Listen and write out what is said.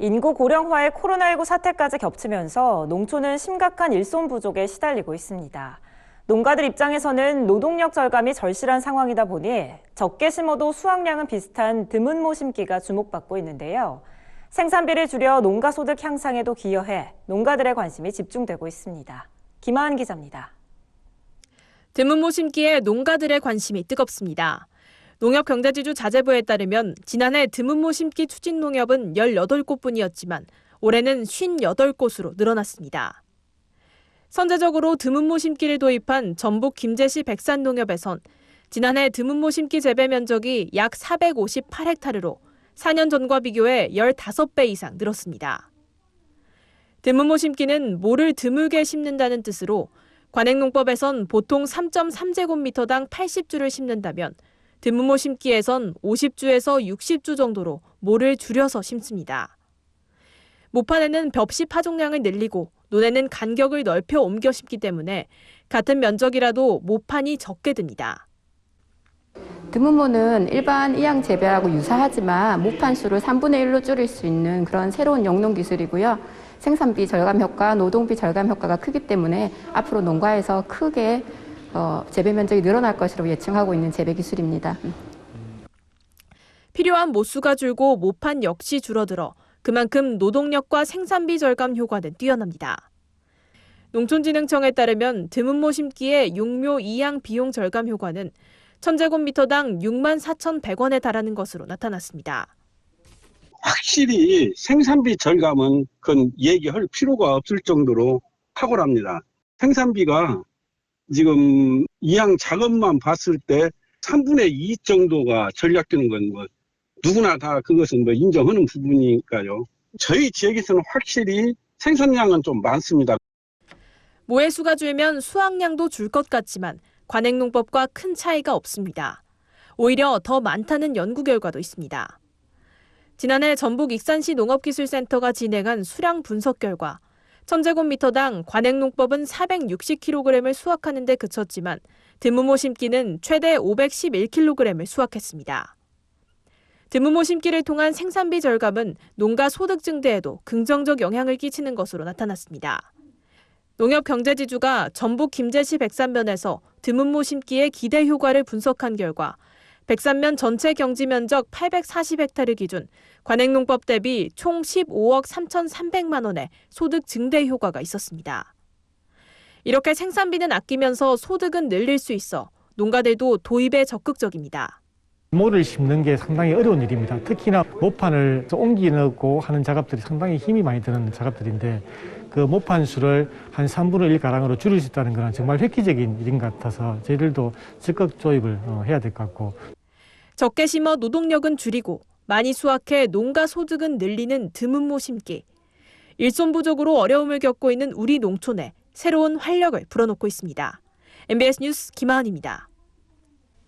인구 고령화에 코로나19 사태까지 겹치면서 농촌은 심각한 일손 부족에 시달리고 있습니다. 농가들 입장에서는 노동력 절감이 절실한 상황이다 보니 적게 심어도 수확량은 비슷한 드문 모 심기가 주목받고 있는데요. 생산비를 줄여 농가 소득 향상에도 기여해 농가들의 관심이 집중되고 있습니다. 김하은 기자입니다. 드문 모 심기에 농가들의 관심이 뜨겁습니다. 농협경제지주 자재부에 따르면 지난해 드문모 심기 추진 농협은 18곳뿐이었지만 올해는 58곳으로 늘어났습니다. 선제적으로 드문모 심기를 도입한 전북 김제시 백산농협에선 지난해 드문모 심기 재배 면적이 약 458헥타르로 4년 전과 비교해 15배 이상 늘었습니다. 드문모 심기는 모를 드물게 심는다는 뜻으로 관행농법에선 보통 3.3제곱미터당 80주를 심는다면 드문모 심기에선 50주에서 60주 정도로 모를 줄여서 심습니다. 모판에는 벽시 파종량을 늘리고 논에는 간격을 넓혀 옮겨 심기 때문에 같은 면적이라도 모판이 적게 듭니다. 드문모는 일반 이양 재배하고 유사하지만 모판 수를 3분의 1로 줄일 수 있는 그런 새로운 영농 기술이고요. 생산비 절감 효과, 노동비 절감 효과가 크기 때문에 앞으로 농가에서 크게 어, 재배 면적이 늘어날 것으로 예측하고 있는 재배 기술입니다. 필요한 모수가 줄고 모판 역시 줄어들어 그만큼 노동력과 생산비 절감 효과는 뛰어납니다. 농촌진흥청에 따르면 드문모 심기의 용묘 이양 비용 절감 효과는 1000제곱미터당 6만 4,100원에 달하는 것으로 나타났습니다. 확실히 생산비 절감은 그건 얘기할 필요가 없을 정도로 탁월합니다. 생산비가 지금 이양 작업만 봤을 때 3분의 2 정도가 절약되는 건 뭐 누구나 다 그것은 뭐 인정하는 부분이니까요. 저희 지역에서는 확실히 생산량은 좀 많습니다. 모의 수가 줄면 수확량도 줄 것 같지만 관행농법과 큰 차이가 없습니다. 오히려 더 많다는 연구 결과도 있습니다. 지난해 전북 익산시 농업기술센터가 진행한 수량 분석 결과 1000제곱미터당 관행농법은 460kg을 수확하는 데 그쳤지만 드무모 심기는 최대 511kg을 수확했습니다. 드무모 심기를 통한 생산비 절감은 농가 소득 증대에도 긍정적 영향을 끼치는 것으로 나타났습니다. 농협경제지주가 전북 김제시 백산면에서 드문모 심기의 기대 효과를 분석한 결과 백산면 전체 경지 면적 840헥타르 기준 관행농법 대비 총 15억 3,300만 원의 소득 증대 효과가 있었습니다. 이렇게 생산비는 아끼면서 소득은 늘릴 수 있어 농가들도 도입에 적극적입니다. 모를 심는 게 상당히 어려운 일입니다. 특히나 모판을 옮기고 하는 작업들이 상당히 힘이 많이 드는 작업들인데 그 모판 수를 한 3분의 1 가량으로 줄일 수 있다는 것은 정말 획기적인 일인 것 같아서 저희들도 적극 조입을 어, 해야 될 것 같고 적게 심어 노동력은 줄이고 많이 수확해 농가 소득은 늘리는 드문모 심기. 일손 부족으로 어려움을 겪고 있는 우리 농촌에 새로운 활력을 불어넣고 있습니다. MBS 뉴스 김하은입니다.